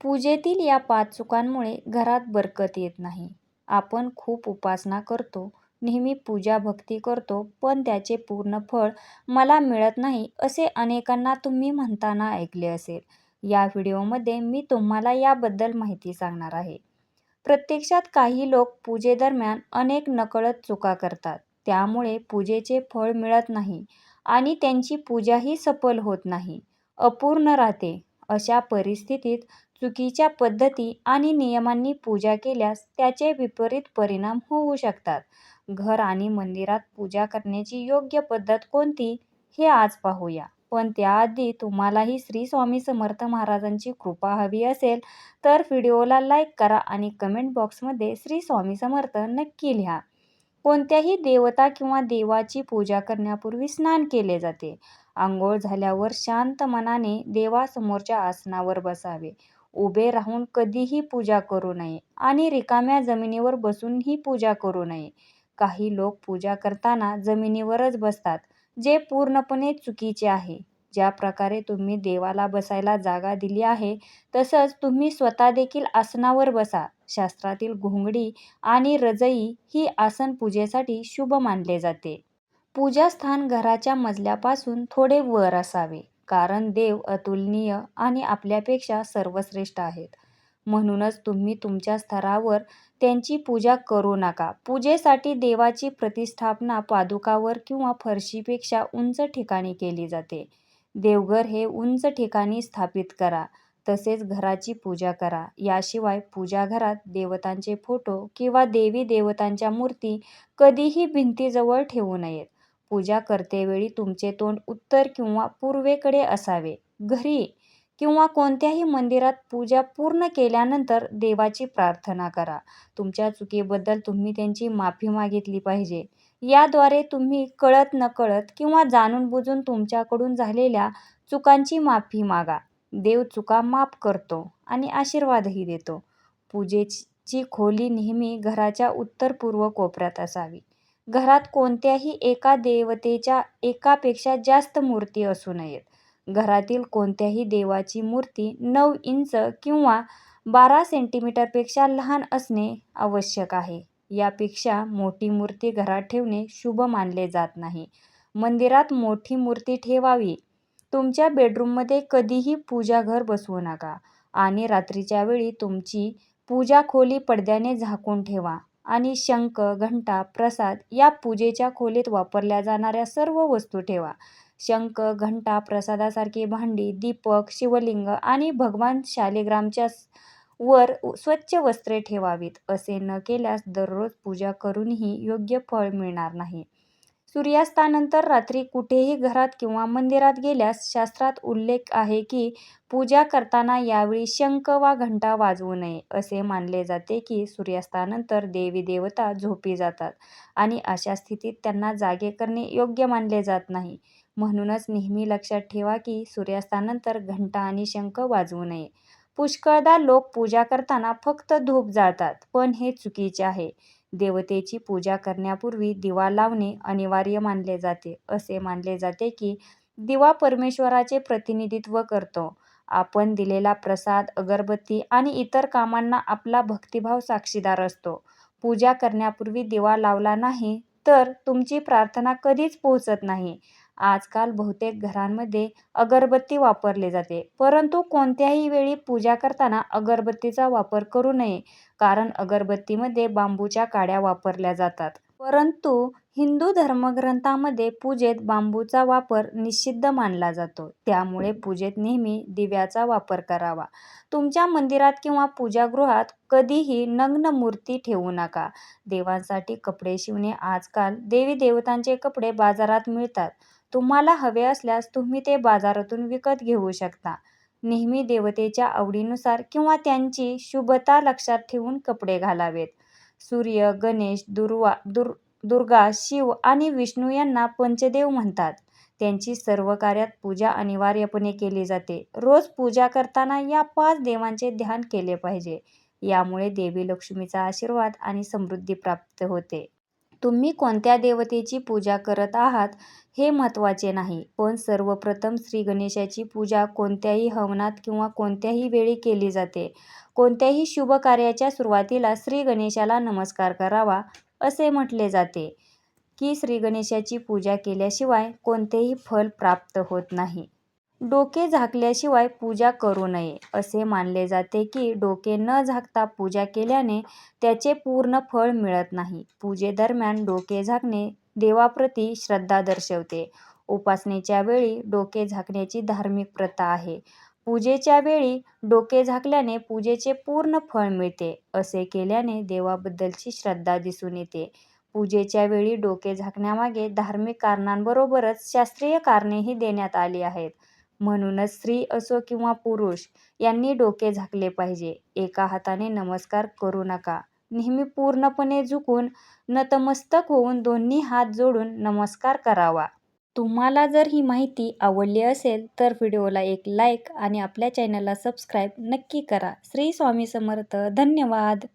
पूजेतील या पाच चुकांमुळे घरात बरकत येत नाही. आपण खूप उपासना करतो, नेहमी पूजा भक्ती करतो पण त्याचे पूर्ण फळ मला मिळत नाही असे अनेकांना तुम्ही म्हणताना ऐकले असेल. या व्हिडिओमध्ये मी तुम्हाला याबद्दल माहिती सांगणार आहे. प्रत्यक्षात काही लोक पूजेदरम्यान अनेक नकळत चुका करतात. त्यामुळे पूजेचे फळ मिळत नाही आणि त्यांची पूजाही सफल होत नाही, अपूर्ण राहते. अशा परिस्थितीत चुकीच्या पद्धती आणि नियमांनी पूजा केल्यास त्याचे विपरीत परिणाम होऊ शकतात. घर आणि मंदिरात पूजा करण्याची योग्य पद्धत कोणती हे आज पाहूया. पण त्याआधी तुम्हालाही श्री स्वामी समर्थ महाराजांची कृपा हवी असेल तर व्हिडिओला लाईक करा आणि कमेंट बॉक्समध्ये श्री स्वामी समर्थ नक्की लिहा. कोणत्याही देवता किंवा देवाची पूजा करण्यापूर्वी स्नान केले जाते. आंघोळ झाल्यावर शांत मनाने देवासमोरच्या आसनावर बसावे. उभे राहून कधीही पूजा करू नये आणि रिकाम्या जमिनीवर बसूनही पूजा करू नये. काही लोक पूजा करताना जमिनीवरच बसतात, जे पूर्णपणे चुकीचे आहे. ज्या प्रकारे तुम्ही देवाला बसायला जागा दिली आहे तसंच तुम्ही स्वतःदेखील आसनावर बसा. शास्त्रातील घोंगडी आणि रजई ही आसन पूजेसाठी शुभ मानले जाते. पूजास्थान घराच्या मजल्यापासून थोडे वर असावे, कारण देव अतुलनीय आणि आपल्यापेक्षा सर्वश्रेष्ठ आहेत. म्हणूनच तुम्ही तुमच्या स्तरावर त्यांची पूजा करू नका. पूजेसाठी देवाची प्रतिष्ठापना पादुकावर किंवा फरशीपेक्षा उंच ठिकाणी केली जाते. देवघर हे उंच ठिकाणी स्थापित करा. तसेच घराची पूजा करा. याशिवाय पूजाघरात देवतांचे फोटो किंवा देवी-देवतांच्या मूर्ती कधीही भिंतीजवळ ठेवू नयेत. पूजा करतेवेळी तुमचे तोंड उत्तर किंवा पूर्वेकडे असावे. घरी किंवा कोणत्याही मंदिरात पूजा पूर्ण केल्यानंतर देवाची प्रार्थना करा. तुमच्या चुकीबद्दल तुम्ही त्यांची माफी मागितली पाहिजे. याद्वारे तुम्ही कळत-नकळत किंवा जाणून-बुजून तुमच्याकडून झालेल्या चुकांची माफी मागा. देव चुका माफ करतो आणि आशीर्वादही देतो. पूजेची खोली नेहमी घराच्या उत्तर-पूर्व कोपऱ्यात असावी. घरात कोणत्याही एका देवतेच्या एकापेक्षा जास्त मूर्ती असू नयेत. घरातील कोणत्याही देवाची मूर्ती नऊ इंच किंवा बारा सेंटीमीटरपेक्षा लहान असणे आवश्यक आहे. यापेक्षा मोठी मूर्ती घरात ठेवणे शुभ मानले जात नाही. मंदिरात मोठी मूर्ती ठेवावी. तुमच्या बेडरूममध्ये कधीही पूजाघर बसवू नका आणि रात्रीच्या वेळी तुमची पूजा खोली पडद्याने झाकून ठेवा आणि शंख, घंटा, प्रसाद या पूजेच्या खोलीत वापरल्या जाणाऱ्या सर्व वस्तू ठेवा. शंख, घंटा, प्रसादासारखी भांडी, दीपक, शिवलिंग आणि भगवान शालिग्रामच्या वर स्वच्छ वस्त्रे ठेवावीत. असे न केल्यास दररोज पूजा करूनही योग्य फळ मिळणार नाही. सूर्यास्तानंतर रात्री कुठेही घरात किंवा मंदिरात गेल्यास शास्त्रात उल्लेख आहे की पूजा करताना यावेळी शंख वा घंटा वाजवू नये. असे मानले जाते की सूर्यास्तानंतर देवी-देवता झोपी जातात आणि अशा स्थितीत त्यांना जागे करणे योग्य मानले जात नाही. म्हणूनच नेहमी लक्षात ठेवा की सूर्यास्तानंतर घंटा आणि शंख वाजवू नये. पुष्कळदा लोक पूजा करताना फक्त धूप जाळतात, पण हे चुकीचे आहे. देवतेची पूजा करण्यापूर्वी दिवा लावणे अनिवार्य मानले जाते. असे मानले जाते की दिवा परमेश्वराचे प्रतिनिधित्व करतो. आपण दिलेला प्रसाद, अगरबत्ती आणि इतर कामांना आपला भक्तिभाव साक्षीदार असतो. पूजा करण्यापूर्वी दिवा लावला नाही तर तुमची प्रार्थना कधीच पोहोचत नाही. आजकाल बहुतेक घरांमध्ये अगरबत्ती वापरली जाते, परंतु कोणत्याही वेळी पूजा करताना अगरबत्तीचा वापर करू नये कारण अगरबत्तीमध्ये बांबूच्या काड्या वापरल्या जातात. परंतु हिंदू धर्मग्रंथांमध्ये पूजेत बांबूचा वापर निषिद्ध मानला जातो. त्यामुळे पूजेत नेहमी दिव्याचा वापर करावा. तुमच्या मंदिरात किंवा पूजागृहात कधीही नग्न मूर्ती ठेवू नका. देवांसाठी कपडे शिवणे आजकाल देवी-देवतांचे कपडे बाजारात मिळतात. तुम्हाला हवे असल्यास तुम्ही ते बाजारातून विकत घेऊ शकता. नेहमी देवतेच्या आवडीनुसार किंवा त्यांची शुभता लक्षात ठेवून कपडे घालावेत. सूर्य, गणेश, दुर्गा, शिव आणि विष्णू यांना पंचदेव म्हणतात. त्यांची सर्व कार्यात पूजा अनिवार्यपणे केली जाते. रोज पूजा करताना या पाच देवांचे ध्यान केले पाहिजे. यामुळे देवी लक्ष्मीचा आशीर्वाद आणि समृद्धी प्राप्त होते. तुम्ही कोणत्या देवतेची पूजा करत आहात हे महत्त्वाचे नाही. पण सर्वप्रथम श्री गणेशाची पूजा कोणत्याही हवनात किंवा कोणत्याही वेळी केली जाते. कोणत्याही शुभ कार्याच्या सुरुवातीला श्री गणेशाला नमस्कार करावा असे म्हटले जाते. की श्री गणेशाची पूजा केल्याशिवाय कोणतेही फल प्राप्त होत नाही. डोके झाकल्याशिवाय पूजा करू नये असे मानले जाते की डोके न झाकता पूजा केल्याने त्याचे पूर्ण फळ मिळत नाही. पूजेदरम्यान डोके झाकणे देवाप्रती श्रद्धा दर्शवते. उपासनेच्या वेळी डोके झाकण्याची धार्मिक प्रथा आहे. पूजेच्या वेळी डोके झाकल्याने पूजेचे पूर्ण फळ मिळते असे केल्याने देवाबद्दलची श्रद्धा दिसून येते. पूजेच्या वेळी डोके झाकण्यामागे धार्मिक कारणांबरोबरच शास्त्रीय कारणेही देण्यात आली आहेत. म्हणूनच स्त्री असो किंवा पुरुष यांनी डोके झाकले पाहिजे. एका हाताने नमस्कार करू नका. नेहमी पूर्णपणे झुकून नतमस्तक होऊन दोन्ही हात जोडून नमस्कार करावा. तुम्हाला जर ही माहिती आवडली असेल तर व्हिडिओला एक लाईक आणि आपल्या चॅनलला सबस्क्राईब नक्की करा. श्री स्वामी समर्थ. धन्यवाद.